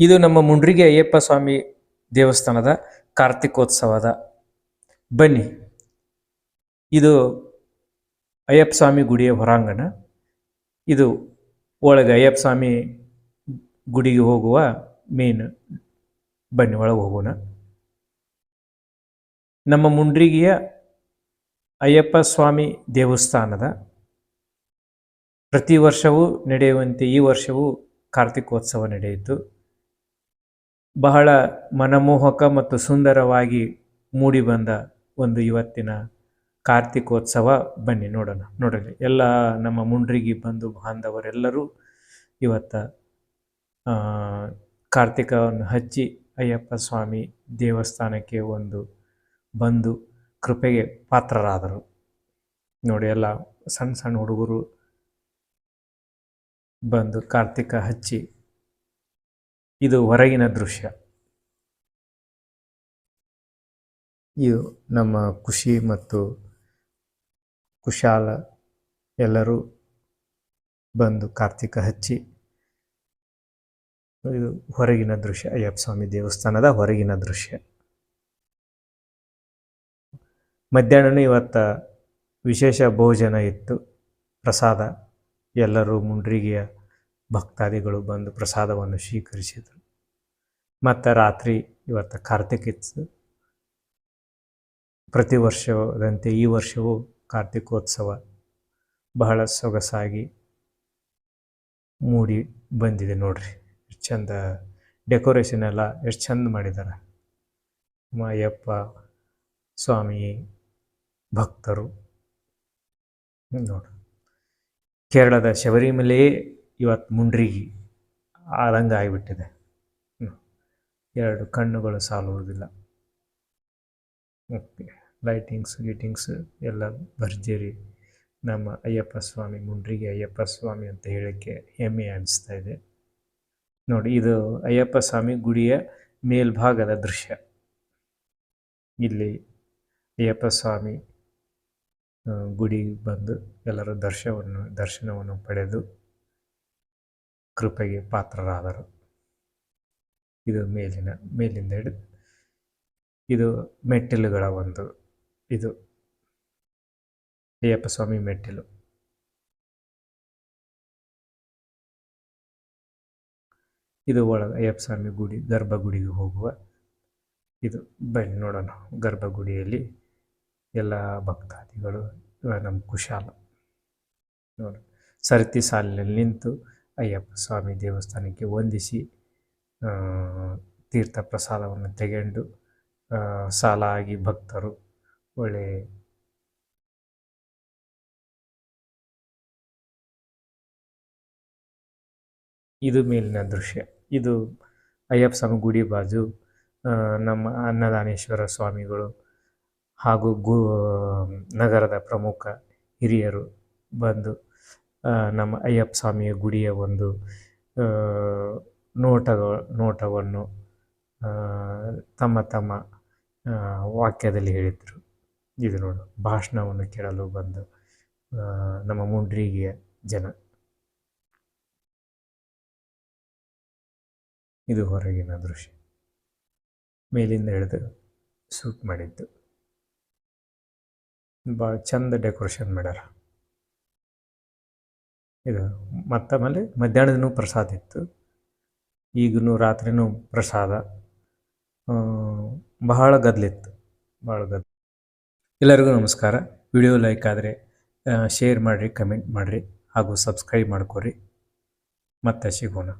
ಇದು ನಮ್ಮ ಮುಂಡ್ರಿಗೆ ಅಯ್ಯಪ್ಪ ಸ್ವಾಮಿ ದೇವಸ್ಥಾನದ ಕಾರ್ತಿಕೋತ್ಸವದ. ಬನ್ನಿ. ಇದು ಅಯ್ಯಪ್ಪ ಸ್ವಾಮಿ ಗುಡಿಯ ಹೊರಾಂಗಣ. ಇದು ಒಳಗೆ ಅಯ್ಯಪ್ಪ ಸ್ವಾಮಿ ಗುಡಿಗೆ ಹೋಗುವ ಮೇನ್ ಬನ್ನಿ, ಒಳಗೆ ಹೋಗೋಣ. ನಮ್ಮ ಮುಂಡ್ರಿಗಿಯ ಅಯ್ಯಪ್ಪ ಸ್ವಾಮಿ ದೇವಸ್ಥಾನದ ಪ್ರತಿ ವರ್ಷವೂ ನಡೆಯುವಂತೆ ಈ ವರ್ಷವೂ ಕಾರ್ತಿಕೋತ್ಸವ ನಡೆಯಿತು. ಬಹಳ ಮನಮೋಹಕ ಮತ್ತು ಸುಂದರವಾಗಿ ಮೂಡಿಬಂದ ಒಂದು ಇವತ್ತಿನ ಕಾರ್ತಿಕೋತ್ಸವ. ಬನ್ನಿ ನೋಡೋಣ, ನೋಡಲಿ. ಎಲ್ಲ ನಮ್ಮ ಮುಂಡ್ರಿಗಿ ಬಂಧು ಬಾಂಧವರೆಲ್ಲರೂ ಇವತ್ತ ಕಾರ್ತಿಕವನ್ನು ಹಚ್ಚಿ ಅಯ್ಯಪ್ಪ ಸ್ವಾಮಿ ದೇವಸ್ಥಾನಕ್ಕೆ ಒಂದು ಬಂದು ಕೃಪೆಗೆ ಪಾತ್ರರಾದರು. ನೋಡಿ, ಎಲ್ಲ ಸಣ್ಣ ಸಣ್ಣ ಹುಡುಗರು ಬಂದು ಕಾರ್ತಿಕ ಹಚ್ಚಿ ಇದು ಹೊರಗಿನ ದೃಶ್ಯ. ಇದು ನಮ್ಮ ಖುಷಿ ಮತ್ತು ಕುಶಾಲ ಎಲ್ಲರೂ ಬಂದು ಕಾರ್ತಿಕ ಹಚ್ಚಿ ಇದು ಹೊರಗಿನ ದೃಶ್ಯ. ಅಯ್ಯಪ್ಪ ಸ್ವಾಮಿ ದೇವಸ್ಥಾನದ ಹೊರಗಿನ ದೃಶ್ಯ. ಮಧ್ಯಾಹ್ನನೂ ಇವತ್ತ ವಿಶೇಷ ಭೋಜನ ಇತ್ತು. ಪ್ರಸಾದ. ಎಲ್ಲರೂ ಮುಂಡ್ರಿಗೆಯ ಭಕ್ತಾದಿಗಳು ಬಂದು ಪ್ರಸಾದವನ್ನು ಸ್ವೀಕರಿಸಿದರು. ಮತ್ತು ರಾತ್ರಿ ಇವತ್ತು ಕಾರ್ತಿಕಿತ್ತು ಪ್ರತಿ ವರ್ಷದಂತೆ ಈ ವರ್ಷವೂ ಕಾರ್ತಿಕೋತ್ಸವ ಬಹಳ ಸೊಗಸಾಗಿ ಮೂಡಿ ಬಂದಿದೆ ನೋಡ್ರಿ. ಎಷ್ಟು ಚಂದ ಡೆಕೋರೇಷನ್ ಎಲ್ಲ ಎಷ್ಟು ಚಂದ ಮಾಡಿದ್ದಾರೆ ಮಾಯಪ್ಪ, ಸ್ವಾಮಿ, ಭಕ್ತರು. ನೋಡ್ರಿ. ಕೇರಳದ ಶಬರಿಮಲೆಯೇ ಇವತ್ತು ಮುಂಡ್ರಿಗಿ ಆದಂಗೆ ಆಗಿಬಿಟ್ಟಿದೆ. ಎರಡು ಕಣ್ಣುಗಳು ಸಾಲುವುದಿಲ್ಲ. ಓಕೆ ಲೈಟಿಂಗ್ಸ್ ಗೀಟಿಂಗ್ಸ್ ಎಲ್ಲ ಭರ್ಜರಿ. ನಮ್ಮ ಅಯ್ಯಪ್ಪ ಸ್ವಾಮಿ ಮುಂಡ್ರಿಗೆ ಅಯ್ಯಪ್ಪ ಸ್ವಾಮಿ ಅಂತ ಹೇಳೋಕ್ಕೆ ಹೆಮ್ಮೆ ಅನಿಸ್ತಾ ಇದೆ. ನೋಡಿ, ಇದು ಅಯ್ಯಪ್ಪ ಸ್ವಾಮಿ ಗುಡಿಯ ಮೇಲ್ಭಾಗದ ದೃಶ್ಯ. ಇಲ್ಲಿ ಅಯ್ಯಪ್ಪ ಸ್ವಾಮಿ ಗುಡಿ ಬಂದು ಎಲ್ಲರೂ ದರ್ಶನವನ್ನು ದರ್ಶನವನ್ನು ಪಡೆದು ಕೃಪೆಗೆ ಪಾತ್ರರಾದರು. ಇದು ಮೇಲಿನ, ಮೇಲಿಂದ ಹಿಡಿದು ಇದು ಮೆಟ್ಟಿಲುಗಳ ಒಂದು ಇದು. ಅಯ್ಯಪ್ಪ ಸ್ವಾಮಿ ಮೆಟ್ಟಿಲು. ಇದು ಒಳಗೆ ಅಯ್ಯಪ್ಪ ಸ್ವಾಮಿ ಗುಡಿ, ಗರ್ಭಗುಡಿಗೆ ಹೋಗುವ ಇದು. ಬನ್ನಿ ನೋಡೋಣ, ಗರ್ಭಗುಡಿಯಲ್ಲಿ ಎಲ್ಲ ಭಕ್ತಾದಿಗಳು ನಮ್ಮ ಕುಶಾಲ. ನೋಡಿ, ಸರತಿ ಸಾಲಿನಲ್ಲಿ ನಿಂತು ಅಯ್ಯಪ್ಪ ಸ್ವಾಮಿ ದೇವಸ್ಥಾನಕ್ಕೆ ವಂದಿಸಿ ತೀರ್ಥ ಪ್ರಸಾದವನ್ನು ತೆಗೆಂಡು ಸಾಲಾಗಿ ಭಕ್ತರು ಒಳ್ಳೆ ಇದು ಮೇಲಿನ ದೃಶ್ಯ. ಇದು ಅಯ್ಯಪ್ಪ ಸ್ವಾಮಿ ಗುಡಿ ಬಾಜು ನಮ್ಮ ಅನ್ನದಾನೇಶ್ವರ ಸ್ವಾಮಿಗಳು ಹಾಗೂ ಗು, ನಗರದ ಪ್ರಮುಖ ಹಿರಿಯರು ಬಂದು ನಮ್ಮ ಅಯ್ಯಪ್ಪ ಸ್ವಾಮಿಯ ಗುಡಿಯ ಒಂದು ನೋಟಗಳ, ನೋಟವನ್ನು ತಮ್ಮ ತಮ್ಮ ವಾಕ್ಯದಲ್ಲಿ ಹೇಳಿದರು. ಇದು ನೋಡು, ಭಾಷಣವನ್ನು ಕೇಳಲು ಬಂದು ನಮ್ಮ ಮುಂಡ್ರಿಗಿಯ ಜನ. ಇದು ಹೊರಗಿನ ದೃಶ್ಯ. ಮೇಲಿಂದ ಹಿಡಿದು ಸೂಟ್ ಮಾಡಿದ್ದು. ಭಾಳ ಚಂದ ಡೆಕೋರೇಷನ್ ಮಾಡ್ಯಾರ. ಇದು ಮತ್ತಮೇಲೆ ಮಧ್ಯಾಹ್ನದೂ ಪ್ರಸಾದ ಇತ್ತು. ಈಗಲೂ ರಾತ್ರಿನೂ ಪ್ರಸಾದ ಬಹಳ ಗದ್ಲಿತ್ತು ಭಾಳ ಗದ್ ಎಲ್ಲರಿಗೂ ನಮಸ್ಕಾರ. ವಿಡಿಯೋ ಲೈಕ್ ಆದರೆ ಶೇರ್ ಮಾಡಿರಿ, ಕಮೆಂಟ್ ಮಾಡಿರಿ ಹಾಗೂ ಸಬ್ಸ್ಕ್ರೈಬ್ ಮಾಡ್ಕೊರಿ. ಮತ್ತೆ ಸಿಗೋಣ.